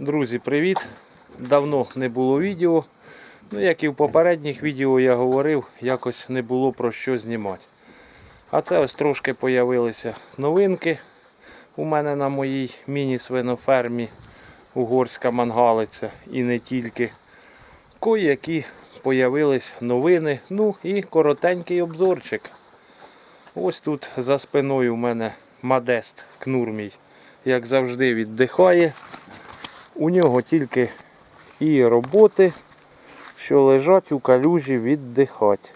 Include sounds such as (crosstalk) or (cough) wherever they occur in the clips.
Друзі, привіт! Давно не було відео. Ну, як і в попередніх відео я говорив, якось не було про що знімати. А це ось трошки появилися новинки у мене на моїй міні-свинофермі Угорська мангалиця і не тільки. Кої-які появились новини, ну і коротенький обзорчик. Ось тут за спиною у мене Модест Кнур мій, як завжди, віддихає. У нього тільки і роботи, що лежать у калюжі віддихати.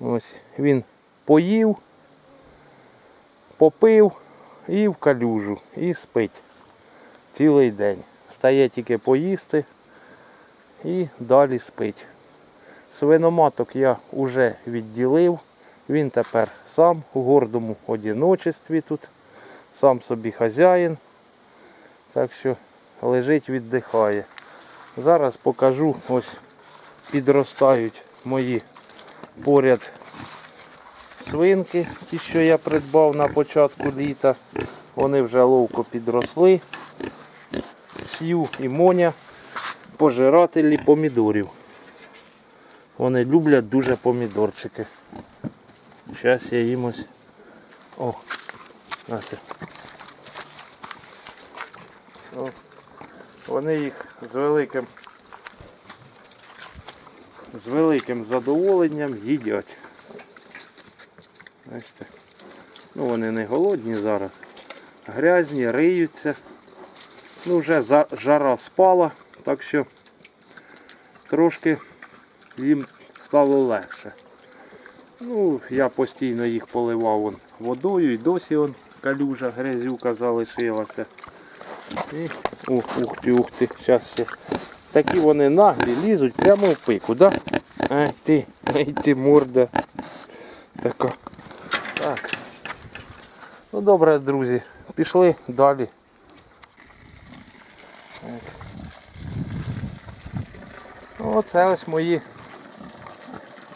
Ось він поїв, попив і в калюжу, і спить цілий день. Стає тільки поїсти і далі спить. Свиноматок я вже відділив. Він тепер сам у гордому одиночестві тут, сам собі хазяїн. Так що лежить, віддихає. Зараз покажу, ось підростають мої поряд свинки, ті, що я придбав на початку літа. Вони вже ловко підросли. Сью і моня пожирателі помідорів. Вони люблять дуже помідорчики. Зараз я їм ось. О, знаєте. О, вони їх з великим з великим задоволенням їдять. Ну вони не голодні зараз. Грязні, риються. Ну вже жара спала, так що трошки їм стало легше. Ну, я постійно їх поливав вон водою і досі вон калюжа, грязюка залишилася. Ух, ух ти, ух ти, зараз ще. Такі вони наглі лізуть прямо в пику, да? Ай ти, ай ти морда. Така. Так. Ну добре, друзі, пішли далі. Так. Оце ось мої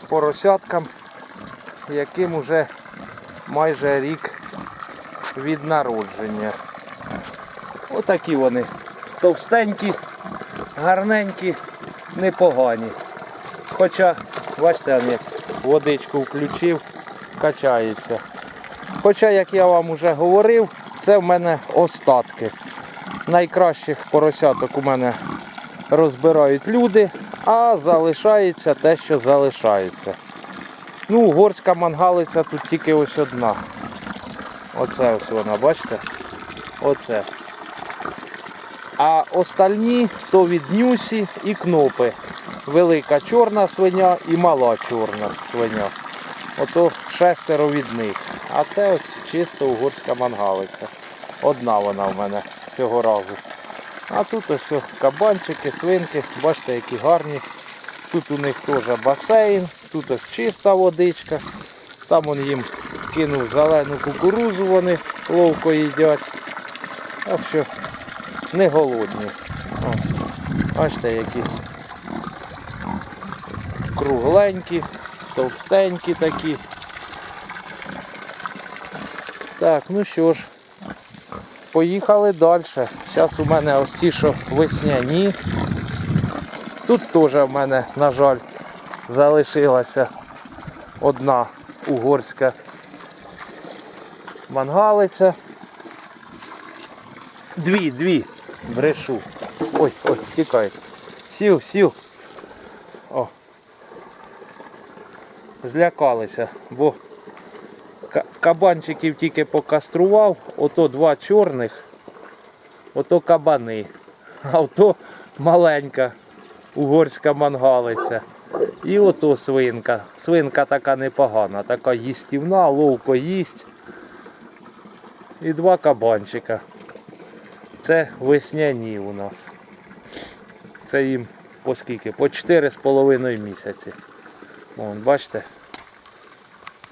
поросяткам, яким уже майже рік від народження. Отакі вони товстенькі, гарненькі, непогані. Хоча, бачите, як водичку включив, качається. Хоча, як я вам вже говорив, це в мене остатки. Найкращих поросяток у мене розбирають люди, а залишається те, що залишається. Ну, угорська мангалиця тут тільки ось одна. Оце ось вона, бачите? Оце. А остальні то від нюсі і кнопи. Велика чорна свиня і мала чорна свиня. Ото шестеро від них. А це ось чисто угорська мангалиця. Одна вона в мене цього разу. А тут ось кабанчики, свинки, бачите, які гарні. Тут у них теж басейн, тут ось чиста водичка. Там он їм кинув зелену кукурузу, вони ловко їдять. Так що не голодні. Ось. Бачите, які кругленькі, товстенькі такі. Так, ну що ж, поїхали далі. Зараз у мене ось ті, що весняні. Тут теж в мене, на жаль, залишилася одна угорська мангалиця. Дві, дві. Брешу. Ой, ой, тікай. Сів, сів. О. Злякалися, бо кабанчиків тільки покастрував, ото два чорних, ото кабани, а ото маленька угорська мангалиця. І ото свинка. Свинка така непогана, така їстівна, ловко їсть. І два кабанчика. Це весняні у нас. Це їм по скільки? По 4,5 місяці. Вон, бачите?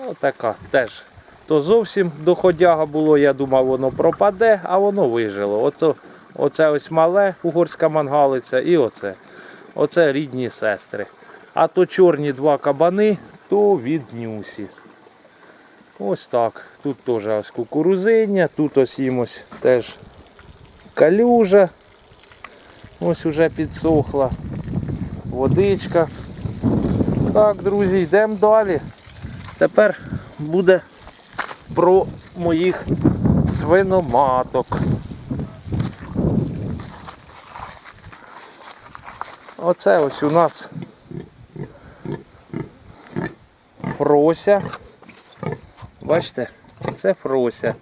Отака теж. То зовсім доходяга було, я думав, воно пропаде, а воно вижило. Оце, оце ось мале угорська мангалиця і оце. Оце рідні сестри. А то чорні два кабани, то від нюсі. Ось так. Тут теж ось кукурузиння, тут ось їм ось теж калюжа. Ось уже підсохла водичка. Так, друзі, йдемо далі. Тепер буде про моїх свиноматок. Оце ось у нас Фрося. Бачите, це Фрося.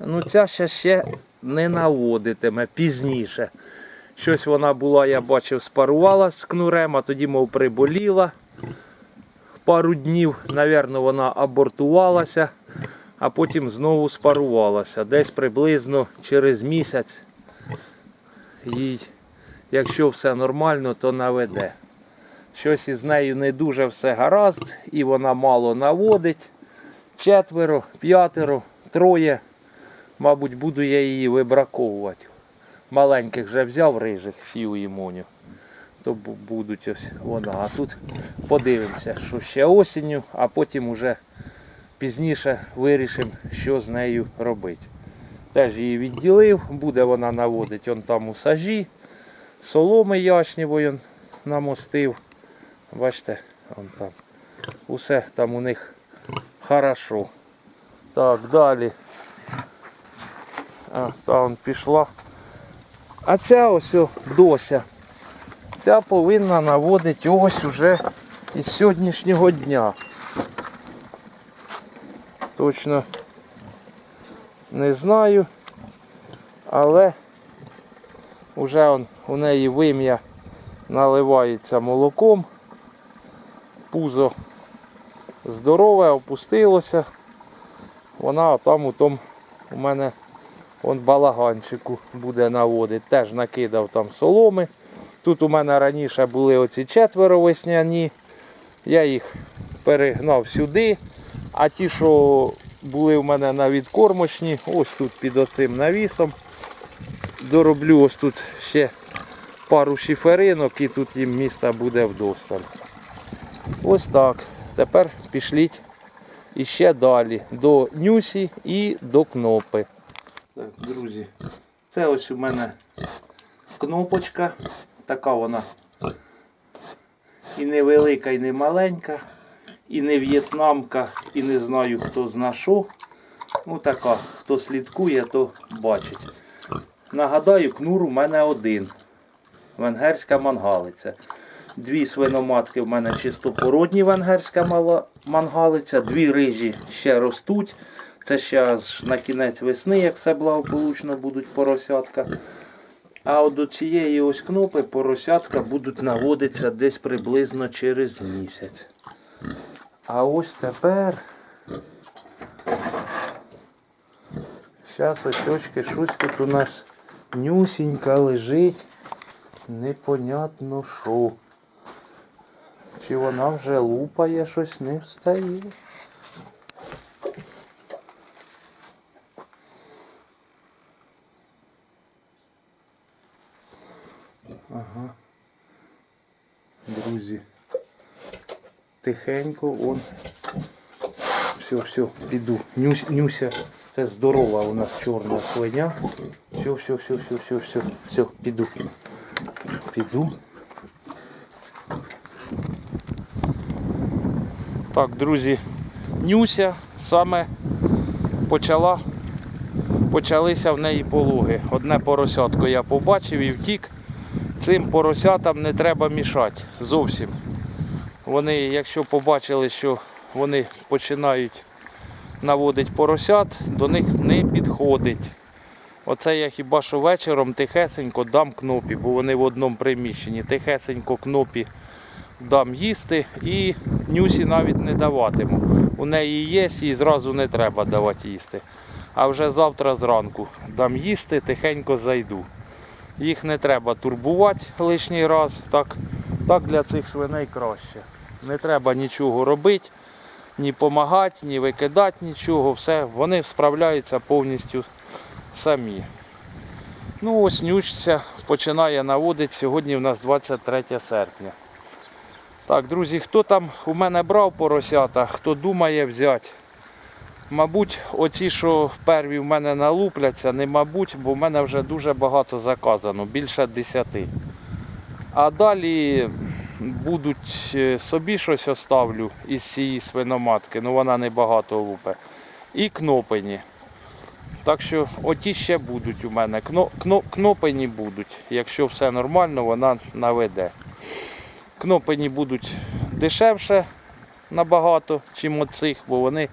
Ну ця ще ще не наводитиме пізніше. Щось вона була, я бачив, спарувала з кнурем, а тоді, мов приболіла пару днів. Навірно, вона абортувалася, а потім знову спарувалася. Десь приблизно через місяць їй, якщо все нормально, то наведе. Щось із нею не дуже все гаразд, і вона мало наводить. Четверо, п'ятеро, троє. Мабуть, буду я її вибраковувати. Маленьких вже взяв рижих, сів і моню. То будуть ось вона. А тут подивимося, що ще осінню, а потім уже пізніше вирішимо, що з нею робити. Теж її відділив, буде вона наводити он там у сажі, соломи ячнєвої он намостив. Бачите, он там. Усе там у них хорошо. Так, далі. А, та он пішла. А ця ось дося. Ця повинна наводити ось уже із сьогоднішнього дня. Точно не знаю, але вже он, у неї вим'я наливається молоком. Пузо здорове, опустилося. Вона там у тому у мене он балаганчику буде наводити. Теж накидав там соломи. Тут у мене раніше були оці четверо весняні. Я їх перегнав сюди. А ті, що були в мене на відкормочні, ось тут під оцим навісом. Дороблю ось тут ще пару шиферинок і тут їм міста буде вдосталь. Ось так. Тепер пішліть іще далі до нюсі і до кнопи. Так, друзі, це ось у мене кнопочка. Така вона і не велика, і не маленька, і не в'єтнамка, і не знаю хто зна. Ну така, хто слідкує, то бачить. Нагадаю, кнур у мене один. Венгерська мангалиця. Дві свиноматки в мене чистопородні венгерська мангалиця, дві рижі ще ростуть. Це аж на кінець весни, як все благополучно будуть поросятка. А от до цієї ось кнопи поросятка будуть наводитися десь приблизно через місяць. А ось тепер. Зараз ось очки, щось тут у нас нюсінька лежить. Непонятно що. Чи вона вже лупає, щось не встає. Ага. Друзі. Тихенько он. Все, все, піду. Нюсь, нюся. Це здорова у нас чорна свиня. Все, все, все, все, все, все, все, піду. Піду. Так, друзі, Нюся саме почала, почалися в неї пологи. Одне поросятко я побачив і втік. Цим поросятам не треба мішати зовсім. Вони, якщо побачили, що вони починають наводити поросят, до них не підходить. Оце я хіба що вечором тихесенько дам кнопі, бо вони в одному приміщенні. Тихесенько кнопі дам їсти і нюсі навіть не даватиму. У неї є, їй зразу не треба давати їсти. А вже завтра зранку дам їсти, тихенько зайду. Їх не треба турбувати лишній раз. Так, так для цих свиней краще. Не треба нічого робити, ні допомагати, ні викидати нічого. Все, вони справляються повністю самі. Ну ось нючця починає наводити. Сьогодні у нас 23 серпня. Так, друзі, хто там у мене брав поросята, хто думає взяти, Мабуть, оці, що вперві в мене налупляться, не мабуть, бо в мене вже дуже багато заказано, більше 10. А далі будуть е, собі щось оставлю із цієї свиноматки, ну вона не багато лупе. І кнопені. Так що оті ще будуть у мене. Кно, кно, кнопені будуть. Якщо все нормально, вона наведе. Кнопені будуть дешевше набагато, чим оцих, бо вони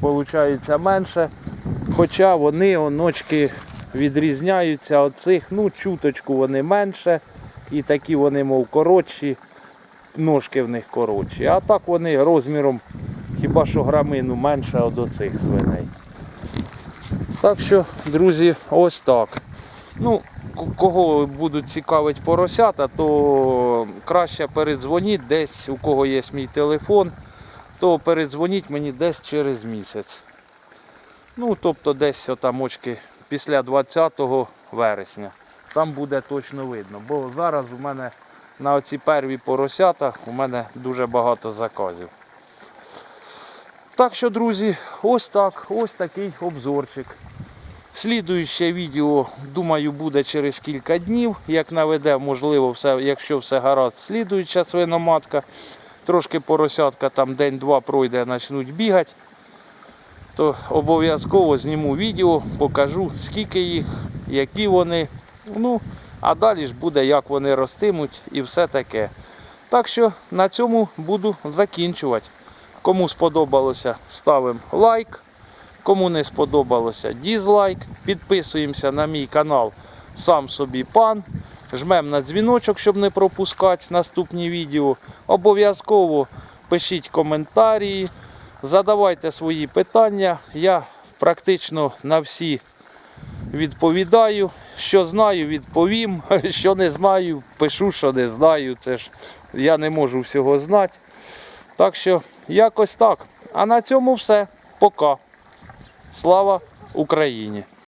получаються менше. Хоча вони оночки відрізняються від цих, ну чуточку вони менше. І такі вони, мов коротші, ножки в них коротші. А так вони розміром хіба що грамину менше від оцих свиней. Так що, друзі, ось так. Ну, кого будуть цікавить поросята, то краще передзвоніть десь, у кого є мій телефон, то передзвоніть мені десь через місяць. Ну, тобто десь отам очки після 20 вересня. Там буде точно видно. Бо зараз у мене на оці перві поросята у мене дуже багато заказів. Так що, друзі, ось так, ось такий обзорчик. Слідуюче відео, думаю, буде через кілька днів. Як наведе, можливо, все, якщо все гаразд, слідуюча свиноматка. Трошки поросятка там день-два пройде, почнуть бігати. То обов'язково зніму відео, покажу, скільки їх, які вони. Ну, а далі ж буде, як вони ростимуть і все таке. Так що на цьому буду закінчувати. Кому сподобалося, ставимо лайк. Кому не сподобалося, дізлайк. Підписуємося на мій канал Сам собі пан. Жмемо на дзвіночок, щоб не пропускати наступні відео. Обов'язково пишіть коментарі, задавайте свої питання. Я практично на всі відповідаю. Що знаю, відповім. (laughs) Що не знаю, пишу, що не знаю. Це ж я не можу всього знати. Так що якось так. А на цьому все. Пока. Слава Україні!